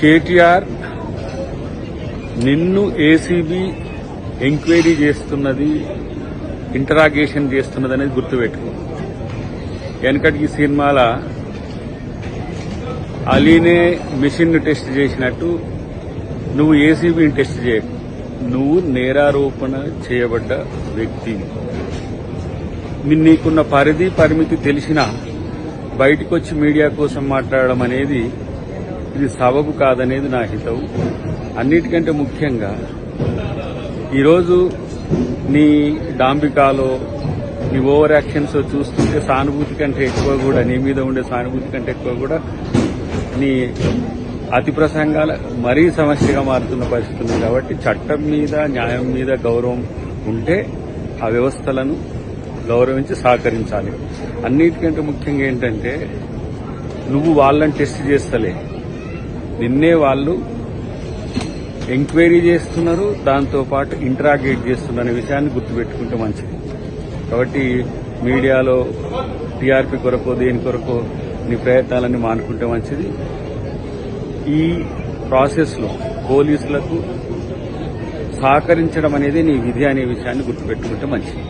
కేటీఆర్ నిన్ను ACB enquiry చేస్తున్నది interrogation చేస్తున్నది అనేది గుర్తుపెట్టుకో. వెనకటి ఈ సినిమాల అలీనే మిషన్ టెస్ట్ చేసినట్టు నువ్వు ఏసీబీని టెస్ట్ చేయకు నువ్వు నేరారోపణ చేయబడ్డ వ్యక్తి. నీకున్న పరిధి పరిమితి తెలిసినా బయటకు వచ్చి మీడియా కోసం మాట్లాడడం అనేది ఇది సబబు కాదనేది నా హితవు. అన్నిటికంటే ముఖ్యంగా ఈరోజు నీ డాంబికాలో నీ ఓవర్ యాక్షన్స్ చూస్తుంటే సానుభూతి కంటే ఎక్కువ కూడా నీ మీద ఉండే సానుభూతి కంటే ఎక్కువ కూడా నీ అతి ప్రసంగాల మరీ సమస్యగా మారుతున్న పరిస్థితి ఉంది. కాబట్టి చట్టం మీద న్యాయం మీద గౌరవం ఉంటే ఆ వ్యవస్థలను గౌరవించి సహకరించాలి. అన్నిటికంటే ముఖ్యంగా ఏంటంటే నువ్వు వాళ్ళని టెస్ట్ చేస్తలే. నిన్నే వాళ్ళు ఎంక్వైరీ చేస్తున్నారు దాంతో పాటు ఇంటరాగేట్ చేస్తున్నారు అనే విషయాన్ని గుర్తుపెట్టుకుంటే మంచిది. కాబట్టి మీడియాలో టీఆర్పీ కొరకు దేని కొరకు నీ ప్రయత్నాలన్నీ మానుకుంటే మంచిది. ఈ ప్రాసెస్లో పోలీసులకు సహకరించడం అనేది నీ విధి అనే విషయాన్ని గుర్తుపెట్టుకుంటే మంచిది.